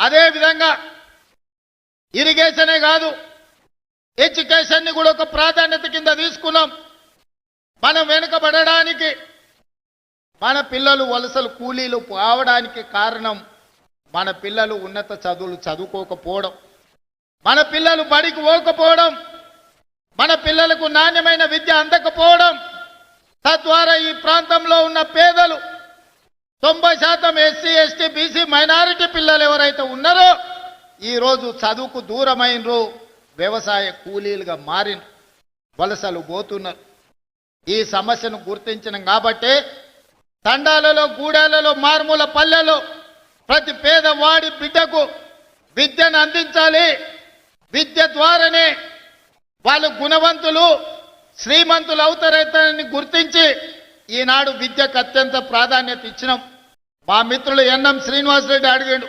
అదేవిధంగా ఇరిగేషనే కాదు ఎడ్యుకేషన్ని కూడా ఒక ప్రాధాన్యత కింద తీసుకున్నాం. మనం వెనుకబడడానికి మన పిల్లలు వలసలు కూలీలు పోవడానికి కారణం మన పిల్లలు ఉన్నత చదువులు చదువుకోకపోవడం. మన పిల్లలు బడికి పోకపోవడం. మన పిల్లలకు నాణ్యమైన విద్య అందకపోవడం. తద్వారా ఈ ప్రాంతంలో ఉన్న పేదలు తొంభై శాతం ఎస్సీ ఎస్టీ బీసీ మైనారిటీ పిల్లలు ఎవరైతే ఉన్నారో ఈరోజు చదువుకు దూరమైనరు వ్యవసాయ కూలీలుగా మారిన వలసలు పోతున్నారు. ఈ సమస్యను గుర్తించినాం కాబట్టే తండాలలో గూడాలలో మారుమూల పల్లెలో ప్రతి పేదవాడి బిడ్డకు విద్యను అందించాలి. విద్య ద్వారానే వాళ్ళు గుణవంతులు శ్రీమంతులు అవుతారని గుర్తించి ఈనాడు విద్యకు అత్యంత ప్రాధాన్యత ఇచ్చినాం. మా మిత్రులు ఎన్ఎం శ్రీనివాసరెడ్డి అడిగాడు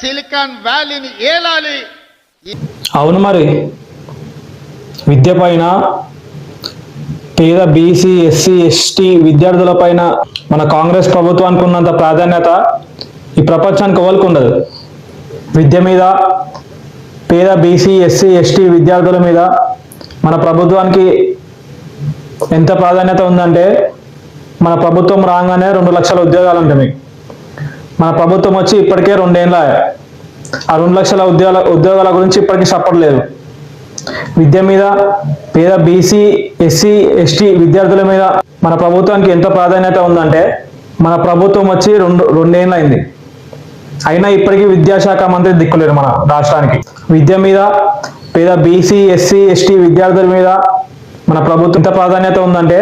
సిలికాన్ వ్యాలీని ఏలాలి? అవును మరి. విద్య పైన పేద బీసీ ఎస్సీ ఎస్టీ విద్యార్థుల పైన మన కాంగ్రెస్ ప్రభుత్వానికి ఉన్నంత ప్రాధాన్యత ఈ ప్రపంచానికి ఎవరికి ఉండదు? విద్య మీద పేద బీసీ ఎస్సీ ఎస్టీ విద్యార్థుల మీద మన ప్రభుత్వానికి ఎంత ప్రాధాన్యత ఉందంటే మన ప్రభుత్వం రాగానే రెండు లక్షల ఉద్యోగాలు ఉంటాయి మన ప్రభుత్వం వచ్చి ఇప్పటికే రెండేళ్ళ ఆ రెండు లక్షల ఉద్యోగాల ఉద్యోగాల గురించి ఇప్పటికీ చెప్పట్లేదు. విద్య మీద పేద బీసీ ఎస్సీ ఎస్టీ విద్యార్థుల మీద మన ప్రభుత్వానికి ఎంత ప్రాధాన్యత ఉందంటే మన ప్రభుత్వం వచ్చి రెండు రెండేళ్ళైంది అయింది అయినా ఇప్పటికీ విద్యాశాఖ మంత్రి దిక్కులేరు మన రాష్ట్రానికి. విద్య మీద పేద బీసీ ఎస్సీ ఎస్టీ విద్యార్థుల మీద మన ప్రభుత్వం ఎంత ప్రాధాన్యత ఉందంటే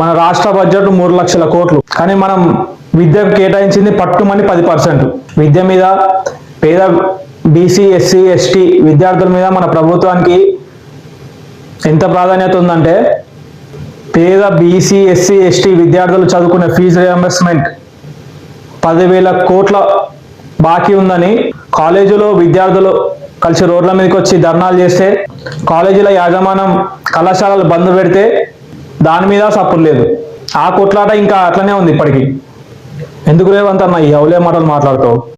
మన రాష్ట్ర బడ్జెట్ మూడు లక్షల కోట్లు. కానీ మనం విద్యకు కేటాయించింది పట్టుమని పది పర్సెంట్. విద్య మీద పేద బీసీ ఎస్సీ ఎస్టీ విద్యార్థుల మీద మన ప్రభుత్వానికి ఎంత ప్రాధాన్యత ఉందంటే పేద బీసీ ఎస్సీ ఎస్టీ విద్యార్థులు చదువుకునే ఫీజు రియంబర్స్మెంట్ పదివేల కోట్ల బాకీ ఉందని కాలేజీలో విద్యార్థులు కలిసి రోడ్ల మీదకి వచ్చి ధర్నాలు చేస్తే కాలేజీల యాజమానం కళాశాలలు బంద్ పెడితే దాని మీద సపోర్ట్ లేదు. ఆ కొట్లాట ఇంకా అట్లనే ఉంది ఇప్పటికీ. ఎందుకు రేవంత్ అన్న ఈ అవలే మాటలు మాట్లాడుతావు?